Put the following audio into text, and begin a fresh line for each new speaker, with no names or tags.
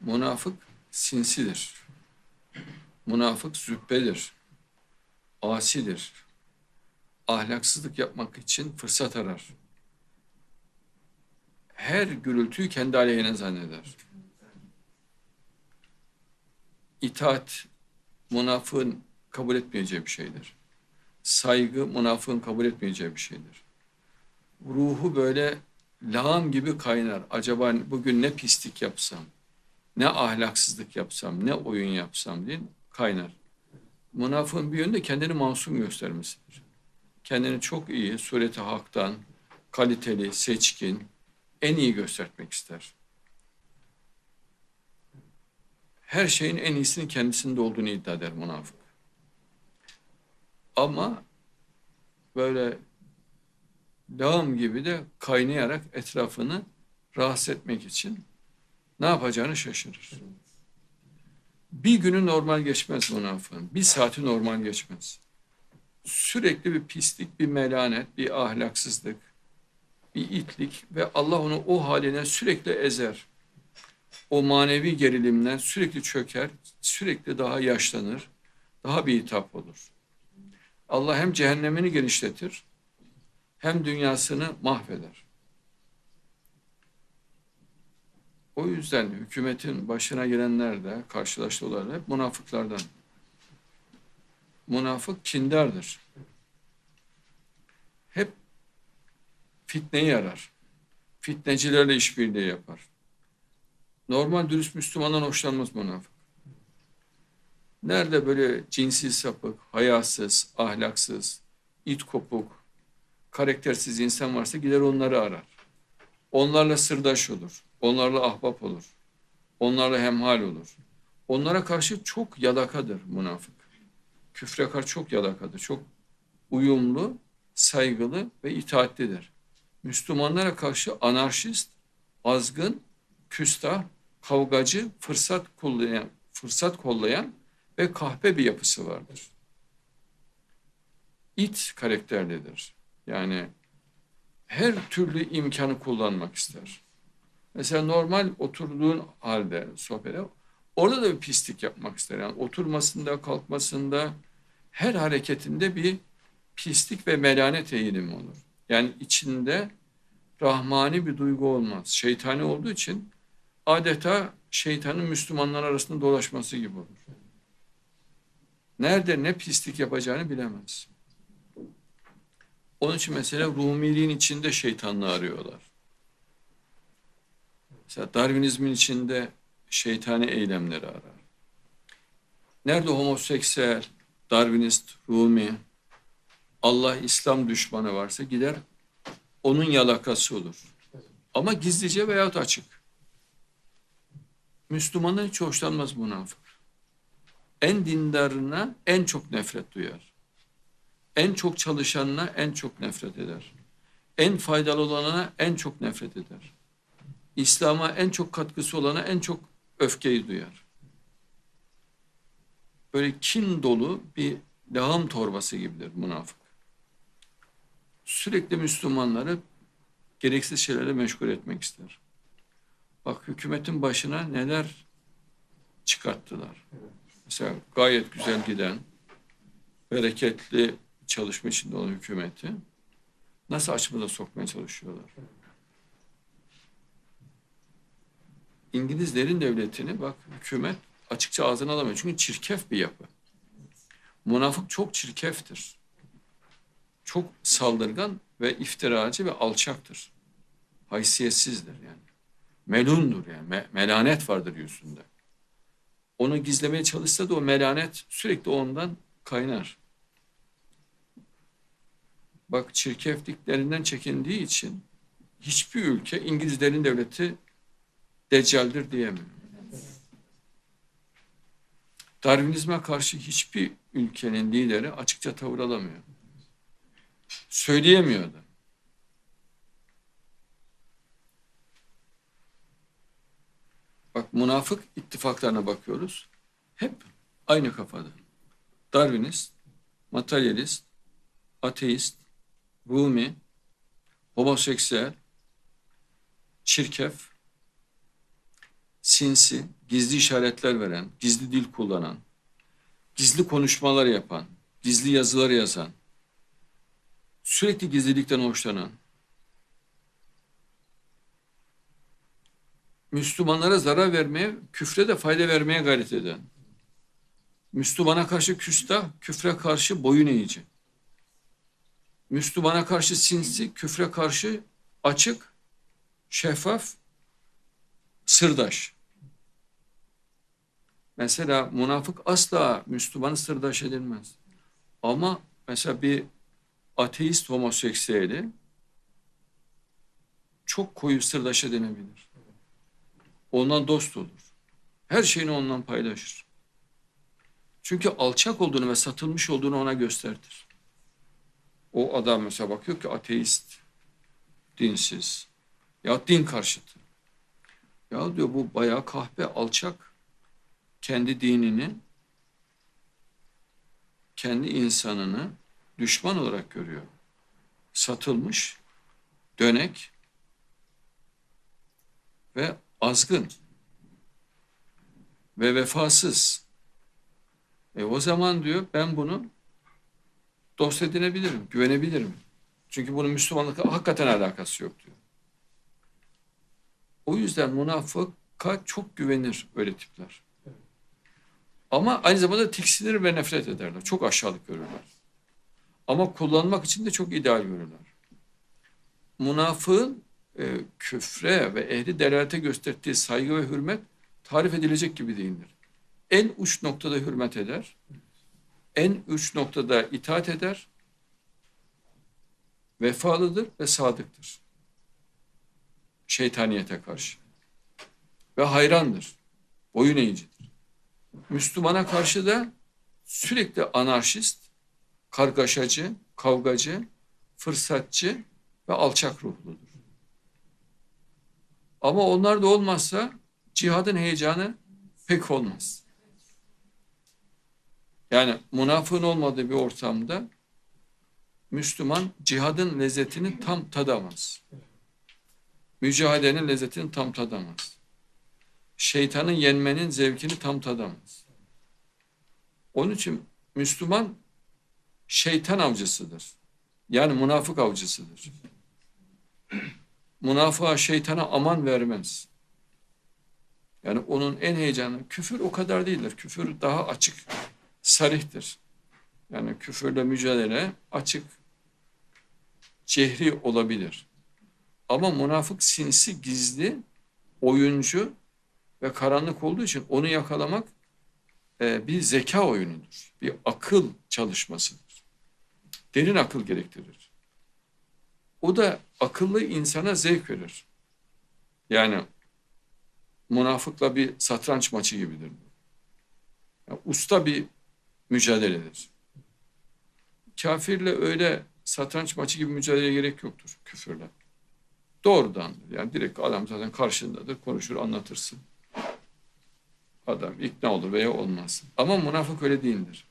Münafık sinsidir. Münafık zübbedir. Asidir. Ahlaksızlık yapmak için fırsat arar. Her gürültüyü kendi aleyhine zanneder. İtaat münafığın kabul etmeyeceği bir şeydir. Saygı münafığın kabul etmeyeceği bir şeydir. Ruhu böyle lağım gibi kaynar. Acaba bugün ne pislik yapsam, ne ahlaksızlık yapsam, ne oyun yapsam diye kaynar. Münafığın bir yönü de kendini masum göstermesidir. Kendini çok iyi, sureti haktan, kaliteli, seçkin, en iyi göstermek ister. Her şeyin en iyisinin kendisinde olduğunu iddia eder münafık. Ama böyle lağım gibi de kaynayarak etrafını rahatsız etmek için ne yapacağını şaşırır. Bir günü normal geçmez münafığın. Bir saati normal geçmez. Sürekli bir pislik, bir melanet, bir ahlaksızlık, bir itlik ve Allah onu o haline sürekli ezer. O manevi gerilimden sürekli çöker, sürekli daha yaşlanır, daha bir hitap olur. Allah hem cehennemini genişletir, hem dünyasını mahveder. O yüzden hükümetin başına gelenler de karşılaştılar hep münafıklardan. Münafık kindardır. Hep fitneyi arar. Fitnecilerle işbirliği yapar. Normal dürüst Müslümandan hoşlanmaz münafık. Nerede böyle cinsi sapık, hayasız, ahlaksız, it kopuk, karaktersiz insan varsa gider onları arar. Onlarla sırdaş olur. Onlarla ahbap olur. Onlarla hemhal olur. Onlara karşı çok yalakadır münafık. Küfre karşı çok yalakadır. Çok uyumlu, saygılı ve itaatlidir. Müslümanlara karşı anarşist, azgın, küstah, kavgacı, fırsat kollayan, fırsat kollayan ve kahpe bir yapısı vardır. İt karakterlidir. Yani her türlü imkanı kullanmak ister. Mesela normal oturduğun halde sohbete orada da bir pislik yapmak ister. Yani oturmasında, kalkmasında, her hareketinde bir pislik ve melanet eğilimi olur. Yani içinde rahmani bir duygu olmaz. Şeytani olduğu için adeta şeytanın Müslümanlar arasında dolaşması gibi olur. Nerede ne pislik yapacağını bilemez. Onun için mesela Rumiliğin içinde şeytanlığı arıyorlar. Mesela Darwinizmin içinde şeytani eylemleri arar. Nerede homoseksüel, Darwinist, Rumi, Allah İslam düşmanı varsa gider onun yalakası olur. Ama gizlice veyahut açık. Müslümanın hiç hoşlanmaz münafık. En dindarına en çok nefret duyar. En çok çalışanına en çok nefret eder. En faydalı olana en çok nefret eder. İslam'a en çok katkısı olana en çok öfkeyi duyar. Böyle kin dolu bir lağım torbası gibidir münafık. Sürekli Müslümanları gereksiz şeylerle meşgul etmek ister. Bak hükümetin başına neler çıkarttılar. Mesela gayet güzel giden, bereketli çalışma içinde olan hükümeti nasıl açmada sokmaya çalışıyorlar. İngilizlerin devletini bak hükümet açıkça ağzına alamıyor. Çünkü çirkef bir yapı. Münafık çok çirkeftir. Çok saldırgan ve iftiracı ve alçaktır. Haysiyetsizdir yani. Melundur yani. Me melanet vardır yüzünde. Onu gizlemeye çalışsa da o melanet sürekli ondan kaynar. Bak çirkefliklerinden çekindiği için hiçbir ülke İngilizlerin devleti deccaldir diyemiyor. Darwinizme karşı hiçbir ülkenin lideri açıkça tavır alamıyor. Söyleyemiyor da. Bak münafık ittifaklarına bakıyoruz. Hep aynı kafada. Darwinist, materyalist, ateist, Rumi, homoseksüel, çirkef, sinsi, gizli işaretler veren, gizli dil kullanan, gizli konuşmalar yapan, gizli yazılar yazan, sürekli gizlilikten hoşlanan, Müslümanlara zarar vermeye, küfre de fayda vermeye gayret eden, Müslümana karşı küstah, küfre karşı boyun eğici, Müslümana karşı sinsi, küfre karşı açık, şeffaf, sırdaş. Mesela münafık asla Müslümanı sırdaş edilmez. Ama mesela bir ateist homoseksüeli çok koyu sırdaş edinebilir. Ondan dost olur. Her şeyini ondan paylaşır. Çünkü alçak olduğunu ve satılmış olduğunu ona gösterdir. O adam mesela bakıyor ki ateist, dinsiz ya din karşıtı. Ya diyor bu bayağı kahpe, alçak. Kendi dinini, kendi insanını düşman olarak görüyor. Satılmış, dönek ve azgın ve vefasız. E o zaman diyor ben bunu dost edinebilirim, güvenebilirim. Çünkü bunun Müslümanlıkla hakikaten alakası yok diyor. O yüzden münafıka çok güvenir öyle tipler. Ama aynı zamanda tiksinir ve nefret ederler. Çok aşağılık görürler. Ama kullanmak için de çok ideal görürler. Münafığın e, küfre ve ehli delalete gösterdiği saygı ve hürmet tarif edilecek gibi değildir. En uç noktada hürmet eder. En uç noktada itaat eder. Vefalıdır ve sadıktır şeytaniyete karşı. Ve hayrandır. Boyun eğicidir. Müslümana karşı da sürekli anarşist, kargaşacı, kavgacı, fırsatçı ve alçak ruhludur. Ama onlar da olmazsa cihadın heyecanı pek olmaz. Yani münafığın olmadığı bir ortamda Müslüman cihadın lezzetini tam tadamaz mücadelenin lezzetini tam tadamaz. Şeytanın yenmenin zevkini tam tadamaz. Onun için Müslüman şeytan avcısıdır. Yani münafık avcısıdır. Münafığa şeytana aman vermez. Yani onun en heyecanı küfür o kadar değildir. Küfür daha açık, sarihtir. Yani küfürle mücadele açık, cehri olabilir. Ama münafık sinsi, gizli, oyuncu ve karanlık olduğu için onu yakalamak e, bir zeka oyunudur. Bir akıl çalışmasıdır. Derin akıl gerektirir. O da akıllı insana zevk verir. Yani münafıkla bir satranç maçı gibidir. Yani usta bir mücadeledir. Kafirle öyle satranç maçı gibi mücadeleye gerek yoktur küfürle. Doğrudan yani direkt adam zaten karşındadır. Konuşur anlatırsın. Adam ikna olur veya olmaz. Ama münafık öyle değildir.